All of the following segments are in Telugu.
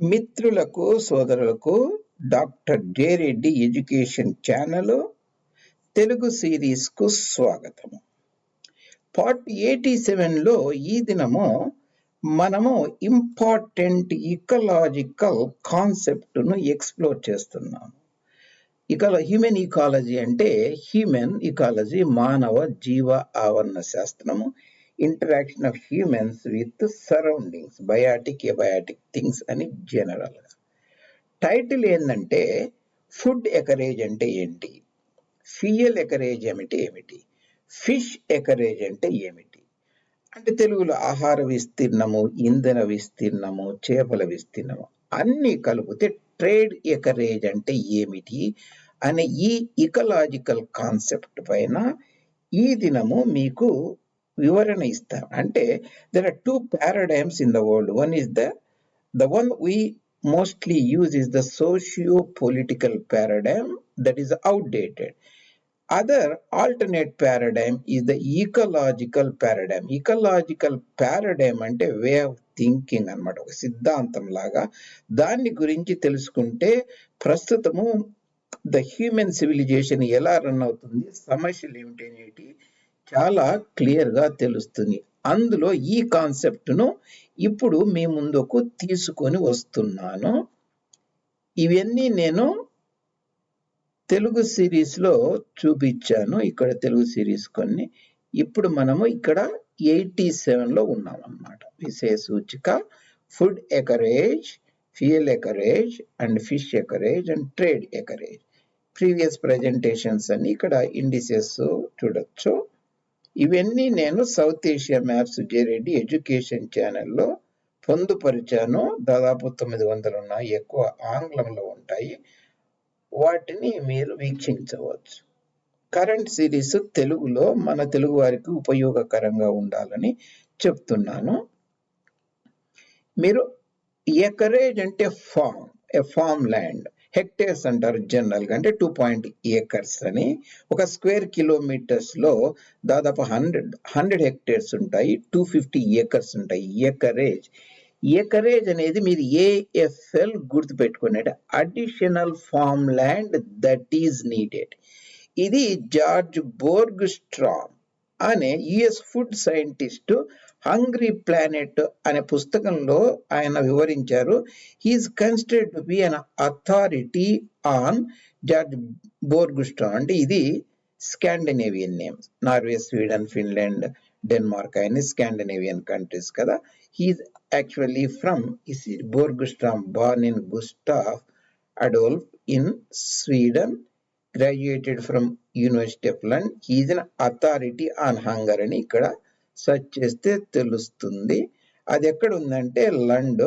మిత్రులకు సోదరులకు doctor J Reddy education channel Telugu సిరీస్కు స్వాగతం. పార్ట్ ఎయిటీ సెవెన్లో ఈ దినము మనము ఇంపార్టెంట్ ఇకలాజికల్ కాన్సెప్ట్ను ఎక్స్ప్లోర్ చేస్తున్నాము. ఇక హ్యూమెన్ ఇకాలజీ అంటే హ్యూమెన్ ఇకాలజీ మానవ జీవ ఆవరణ శాస్త్రము. Interaction of humans with surroundings biotic abiotic things అని జనరల్గా టైటిల్ ఏంటంటే ఫుడ్ ఎకరేజ్ అంటే ఏంటి? ఫియల్ ఎకరేజ్ ఏమిటి? ఏమిటి? ఫిష్ ఎకరేజ్ అంటే ఏమిటి? అంటే తెలుగులో ఆహార విస్తీర్ణము ఇంధన విస్తీర్ణము చేపల విస్తీర్ణము అన్నీ కలిపితే ట్రేడ్ ఎకరేజ్ అంటే ఏమిటి? అనే ఈ ఇకలాజికల్ కాన్సెప్ట్ పైన ఈ దినము మీకు వివరణ ఇస్తాం అంటే there are two paradigms in the world one is the the one we mostly use is the socio political paradigm that is outdated other alternate paradigm is the ecological paradigm ecological paradigm అంటే వే ఆఫ్ థింకింగ్ అన్నమాట. ఒక సిద్ధాంతం లాగా. దాన్ని గురించి తెలుసుకుంటే ప్రస్తుతము ద హ్యూమన్ సివిలైజేషన్ ఎలా రన్ అవుతుంది సమస్యలు ఏమిటి చాలా క్లియర్గా తెలుస్తుంది. అందులో ఈ కాన్సెప్ట్ను ఇప్పుడు మీ ముందుకు తీసుకొని వస్తున్నాను. ఇవన్నీ నేను తెలుగు సిరీస్లో చూపించాను. ఇక్కడ తెలుగు సిరీస్ కొన్ని. ఇప్పుడు మనము ఇక్కడ ఎయిటీ సెవెన్లో ఉన్నాం అన్నమాట విషయ సూచిక food acreage fuel acreage and fish acreage and trade acreage. Previous presentations అని ఇక్కడ ఇండిసెస్ చూడొచ్చు. ఇవన్నీ నేను South Asia maps Sujaya Reddy education ఛానల్లో పొందుపరిచాను. దాదాపు తొమ్మిది వందలు ఉన్నాయి ఎక్కువ ఆంగ్లంలో ఉంటాయి. వాటిని మీరు వీక్షించవచ్చు. కరెంట్ సిరీస్ తెలుగులో మన తెలుగు వారికి ఉపయోగకరంగా ఉండాలని చెప్తున్నాను. మీరు ఎకరేజ్ అంటే farm a farm land. Hectares అంటారు జనరల్గా అంటే టూ పాయింట్ ఏకర్స్ అని. ఒక స్క్వేర్ కిలోమీటర్స్లో దాదాపు హండ్రెడ్ హండ్రెడ్ హెక్టేర్స్ ఉంటాయి టూ ఫిఫ్టీ ఏకర్స్ ఉంటాయి ఎకరేజ్ ఎకరేజ్ అనేది మీరు AFL గుర్తుపెట్టుకునే additional farm land that is needed. ఇది జార్జ్ బోర్గ్ స్ట్రామ్ అనే US food scientist hungry planet అనే పుస్తకంలో ఆయన వివరించారు. He is considered to be an authority on George Borgstrom అంటే ఇది Scandinavian names Norway Sweden Finland Denmark అయిన స్కాండినేవియన్ కంట్రీస్ కదా. He is actually from is Borgstrom born in Gustaf Adolf in Sweden graduated from university of Lund he's an authority on hunger అని ఇక్కడ సెర్చ్ చేస్తే తెలుస్తుంది. అది ఎక్కడ ఉందంటే లండ్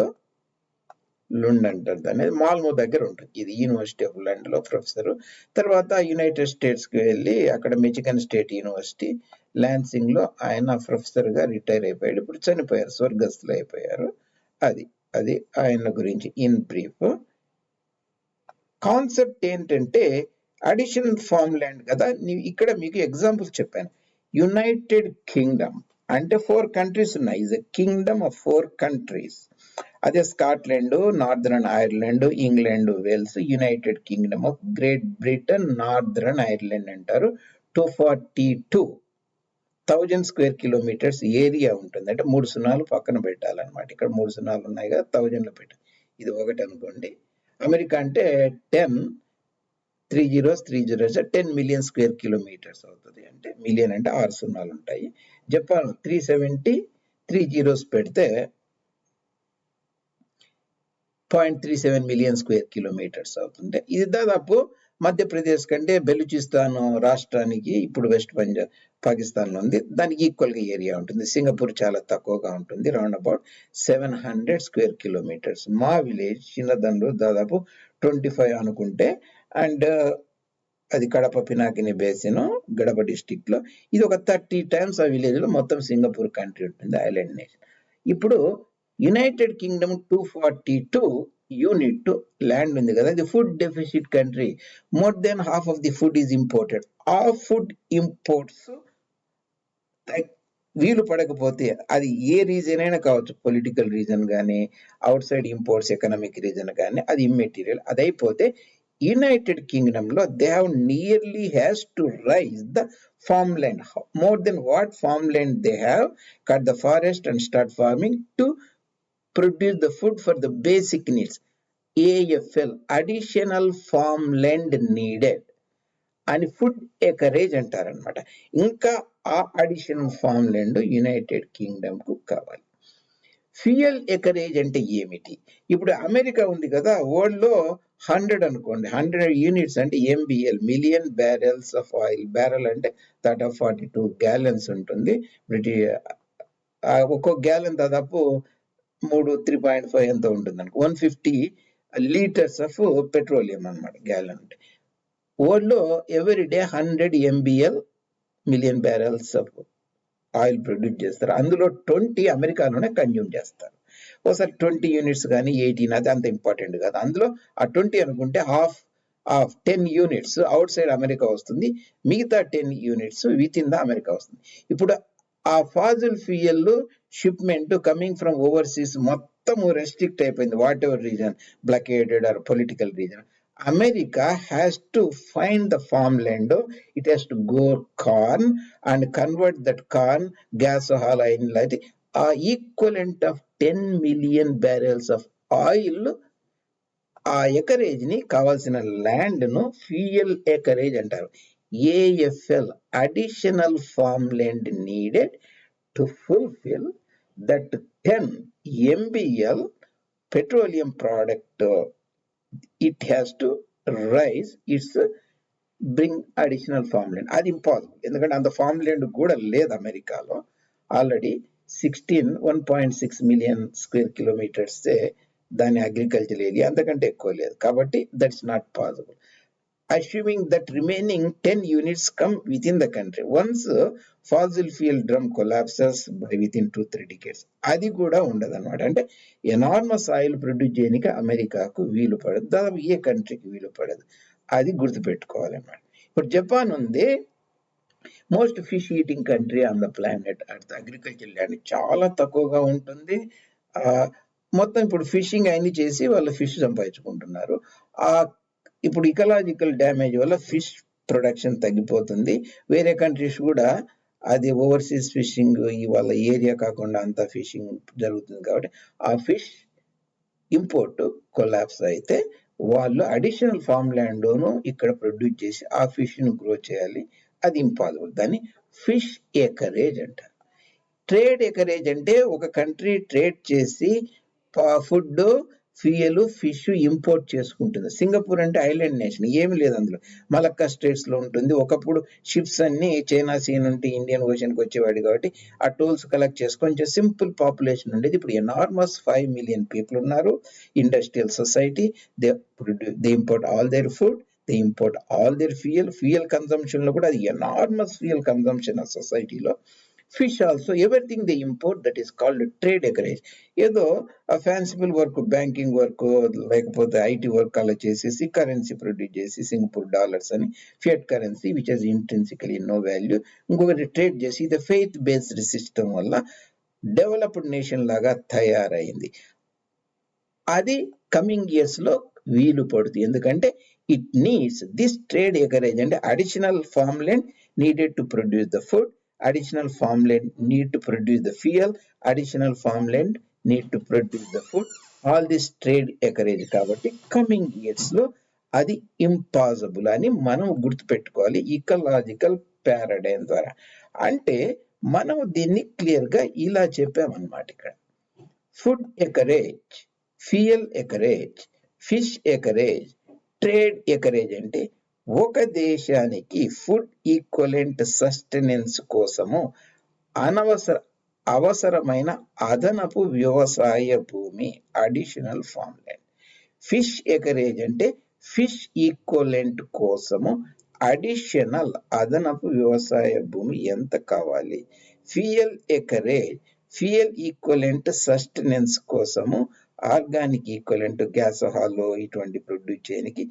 లుండ్ అంటారు దాన్ని. మాల్మో దగ్గర ఉంటుంది. ఇది యూనివర్సిటీ ఆఫ్ లండన్లో ప్రొఫెసర్. తర్వాత యునైటెడ్ స్టేట్స్కి వెళ్ళి అక్కడ మిచిగన్ స్టేట్ యూనివర్సిటీ ల్యాన్సింగ్లో ఆయన ప్రొఫెసర్గా రిటైర్ అయిపోయాడు. ఇప్పుడు చనిపోయారు స్వర్గస్థులు అయిపోయారు. అది అది ఆయన గురించి ఇన్ బ్రీఫ్. కాన్సెప్ట్ ఏంటంటే అడిషనల్ ఫామ్ ల్యాండ్ కదా ఇక్కడ మీకు ఎగ్జాంపుల్ చెప్పాను. యునైటెడ్ కింగ్డమ్ అంటే ఫోర్ కంట్రీస్ ఉన్నాయి. Is a kingdom of four countries అదే Scotland Northern Ireland England Wales United Kingdom of Great Britain Northern Ireland అంటారు. Two forty two. Thousand square kilometres area ఉంటుంది. అంటే మూడు సున్నాలు పక్కన పెట్టాలన్నమాట. ఇక్కడ మూడు సున్నాలు ఉన్నాయి కదా థౌజండ్లో పెట్టాలి ఇది ఒకటి అనుకోండి. అమెరికా అంటే ten three zeros three zeros ten million square kilometres అవుతుంది. అంటే మిలియన్ అంటే ఆరు సున్నాలు ఉంటాయి. Japan three seventy three zeros పెడితే point three seven million square kilometres అవుతుంది. ఇది దాదాపు మధ్యప్రదేశ్ కంటే బెలూచిస్తాన్ రాష్ట్రానికి ఇప్పుడు వెస్ట్ పంజాబ్ పాకిస్తాన్లో ఉంది దానికి ఈక్వల్గా ఏరియా ఉంటుంది. సింగపూర్ చాలా తక్కువగా ఉంటుంది. Round about seven hundred square kilometres మా విలేజ్ చిన్నదండ్రు దాదాపు ట్వంటీ ఫైవ్ అనుకుంటే అండ్ uh, అది కడప పినాకిని బేసిన్ గడప డిస్టిక్లో. ఇది ఒక థర్టీ టైమ్స్ ఆ విలేజ్లో మొత్తం సింగపూర్ కంట్రీ ఉంటుంది. ఐలాండ్ నేషన్ ఇప్పుడు United Kingdom two forty two unit land ఉంది కదా. ఇది food deficit country more than half of the food is imported ఆ ఫుడ్ ఇంపోర్ట్స్ వీలు పడకపోతే అది ఏ రీజన్ అయినా కావచ్చు. పొలిటికల్ రీజన్ కానీ outside imports economic reason కానీ అది ఇమ్మెటీరియల్ అది అయిపోతే United కింగ్డమ్లో they have nearly has to rise the farm land more than what farm land they have cut the forest and start farming to produce the food for the basic needs AFL additional farm land needed అని ఫుడ్ ఎకరేజ్ అంటారనమాట ఇంకా ఆ అడిషనల్ ఫార్మ్ ల్యాండ్ యునైటెడ్ కింగ్డమ్కు కావాలి. ఫ్యూయల్ ఎకరేజ్ అంటే ఏమిటి? ఇప్పుడు అమెరికా ఉంది కదా వరల్డ్లో హండ్రెడ్ అనుకోండి. హండ్రెడ్ యూనిట్స్ అంటే MBL million barrels of oil. Barrel అంటే third of forty two gallons ఉంటుంది. బ్రిటి ఒక్కో గ్యాలన్ దాదాపు మూడు త్రీ పాయింట్ ఫైవ్ ఎంత ఉంటుంది అనుకో. One fifty litres of petroleum అనమాట గ్యాలన్. అంటే వరల్డ్లో every day hundred MBL million barrels of oil produce చేస్తారు. అందులో ట్వంటీ అమెరికాలోనే కన్జ్యూమ్ చేస్తారు. ఒకసారి ట్వంటీ యూనిట్స్ కానీ ఎయిటీన్ అది అంత ఇంపార్టెంట్ కాదు. అందులో ఆ ట్వంటీ అనుకుంటే half of ten units outside America వస్తుంది. మిగతా ten units within the America వస్తుంది. ఇప్పుడు ఆ fossil fuel shipment coming from overseas మొత్తం రెస్ట్రిక్ట్ అయిపోయింది. Whatever reason blockaded or political reason America has to find the farm land it has to go corn and convert that corn gasoline లేకపోతే ఆ equivalent of ten million barrels of oil ఆ ఎకరేజ్ని కావాల్సిన ల్యాండ్ను ఫ్యూయల్ ఎకరేజ్ అంటారు. AFL additional farm land needed to fulfil that ten MBL petroleum product it has to rise its bring additional farm land అది ఇంపాసిబుల్ ఎందుకంటే అంత ఫార్మ్ ల్యాండ్ కూడా లేదు అమెరికాలో. Already sixteen one point six million square kilometres దాని అగ్రికల్చర్ ఏరియా అంతకంటే ఎక్కువ లేదు. కాబట్టి that's not possible assuming that remaining ten units come within the country once fossil fuel drum collapses by within two three decades అది కూడా ఉండదు అనమాట అంటే ఎనార్మస్ ఆయిల్ ప్రొడ్యూస్ చేయడానికి అమెరికాకు వీలు పడదు. దాదాపు ఏ కంట్రీకి వీలు పడదు. అది గుర్తుపెట్టుకోవాలన్నమాట. ఇప్పుడు జపాన్ ఉంది. Most fish eating country on the planet at agriculture land చాలా తక్కువగా ఉంటుంది. మొత్తం ఇప్పుడు ఫిషింగ్ అన్ని చేసి వాళ్ళు ఫిష్ సంపాదించుకుంటున్నారు. ఆ ఇప్పుడు ఇకలాజికల్ డ్యామేజ్ వల్ల ఫిష్ ప్రొడక్షన్ తగ్గిపోతుంది. వేరే కంట్రీస్ కూడా అది ఓవర్సీస్ ఫిషింగ్ ఇవాళ ఏరియా కాకుండా అంతా ఫిషింగ్ జరుగుతుంది కాబట్టి ఆ ఫిష్ ఇంపోర్ట్ కొలాప్స్ అయితే వాళ్ళు అడిషనల్ ఫార్మ్ ల్యాండ్ను ఇక్కడ ప్రొడ్యూస్ చేసి ఆ ఫిష్ను గ్రో చేయాలి. అది ఇంపాసిబుల్ దాన్ని ఫిష్ ఎకరేజ్ అంటారు ట్రేడ్ ఎకరేజ్ అంటే ఒక కంట్రీ ట్రేడ్ చేసి ఫుడ్ ఫ్యూయల్ ఫిష్ ఇంపోర్ట్ చేసుకుంటుంది. సింగపూర్ అంటే ఐలాండ్ నేషన్ ఏమి లేదు అందులో. మలక్కా స్టేట్స్లో ఉంటుంది. ఒకప్పుడు షిప్స్ అన్ని చైనా సీ నుండి ఇండియన్ ఓషన్కి వచ్చేవాడు కాబట్టి ఆ టూల్స్ కలెక్ట్ చేసుకొని సింపుల్ పాపులేషన్ ఉండేది. ఇప్పుడు ఎనార్మస్ ఫైవ్ మిలియన్ పీపుల్ ఉన్నారు. Industrial society they they import all their food they import all their fuel. Fuel కన్సంప్షన్లో కూడా అది ఎనార్మస్ ఫ్యూయల్ కన్సంప్షన్ ఆ సొసైటీలో. Fish also everything they import that is called trade acreage ఏదో ఫ్యాన్సిబుల్ వర్క్ బ్యాంకింగ్ వర్క్ లేకపోతే ఐటీ వర్క్ అలా చేసేసి కరెన్సీ ప్రొడ్యూస్ చేసి సింగపూర్ డాలర్స్ అని fiat currency which is intrinsically no value ఇంకొకటి ట్రేడ్ చేసి ఇది ఫెయిత్ బేస్డ్ సిస్టమ్ వల్ల డెవలప్డ్ నేషన్ లాగా తయారైంది. అది కమింగ్ ఇయర్స్లో వీలు పడుతుంది. ఎందుకంటే it needs this trade acreage అంటే additional farm land needed to produce the food additional farmland need to produce the fuel additional farmland need to produce the food. All this trade acreage కాబట్టి కమింగ్ ఇయర్స్లో అది ఇంపాసిబుల్ అని మనం గుర్తుపెట్టుకోవాలి ఈకలాజికల్ ప్యారడైమ్ ద్వారా. అంటే మనం దీన్ని క్లియర్గా ఇలా చెప్పామన్నమాట ఇక్కడ. Food acreage fuel acreage fish acreage trade acreage అంటే ఒక దేశానికి ఫుడ్ ఈక్వలెంట్ సస్టెనెన్స్ కోసము అనవసర అవసరమైన అదనపు వ్యవసాయ భూమి additional farm land fish acreage అంటే ఫిష్ ఈక్వలెంట్ కోసము అడిషనల్ అదనపు వ్యవసాయ భూమి ఎంత కావాలి? Fuel acreage fuel equivalent sustenance కోసము ఆర్గానిక్ ఈక్వలెంట్ గ్యాస్ హాల్లో ఇటువంటి ప్రొడ్యూస్ చేయడానికి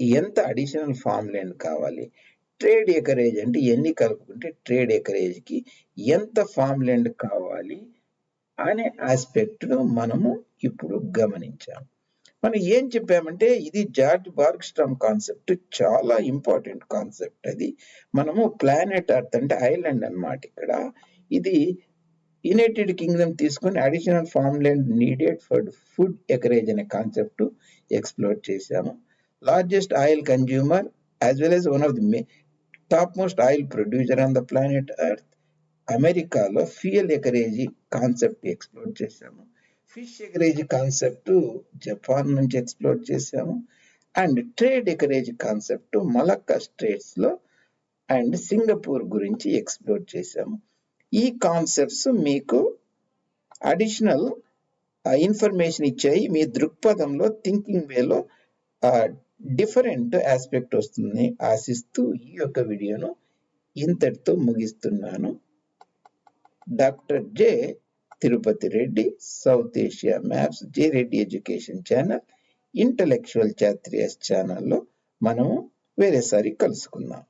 ఎంత అడిషనల్ ఫామ్ ల్యాండ్ కావాలి? ట్రేడ్ ఎకరేజ్ అంటే ఎన్ని కలుపుకుంటే ట్రేడ్ ఎకరేజ్కి ఎంత ఫామ్ ల్యాండ్ కావాలి అనే ఆస్పెక్ట్ను మనము ఇప్పుడు గమనించాం. మనం ఏం చెప్పామంటే ఇది జార్జ్ బార్గ్స్ట్రామ్ కాన్సెప్ట్ చాలా ఇంపార్టెంట్ కాన్సెప్ట్ అది. మనము ప్లానెట్ అర్త్ అంటే ఐలాండ్ అన్నమాట ఇక్కడ. ఇది యునైటెడ్ కింగ్డమ్ తీసుకొని additional farm land needed for food acreage అనే కాన్సెప్ట్ ఎక్స్ప్లోర్ చేశాము. Largest oil consumer as well as one of the top most oil producer on the planet earth అమెరికాలో ఫ్యూయల్ ఎకరేజీ కాన్సెప్ట్ ఎక్స్ప్లోర్ చేశాము. ఫిష్ ఎకరేజీ కాన్సెప్ట్ జపాన్ నుంచి ఎక్స్ప్లోర్ చేశాము. And trade acreage concept Malacca స్టేట్స్లో అండ్ సింగపూర్ గురించి ఎక్స్ప్లోర్ చేశాము. ఈ కాన్సెప్ట్స్ మీకు అడిషనల్ ఇన్ఫర్మేషన్ ఇచ్చాయి. మీ దృక్పథంలో థింకింగ్ వేలో డిఫరెంట్ ఆస్పెక్ట్ వస్తుంది ఆశిస్తూ ఈ యొక్క వీడియోను ఇంతటితో ముగిస్తున్నాను. Doctor J Tirupati Reddy south Asia maps J Reddy education channel intellectual చాత్రియస్ ఛానల్లో మనము వేరేసారి కలుసుకుందాం.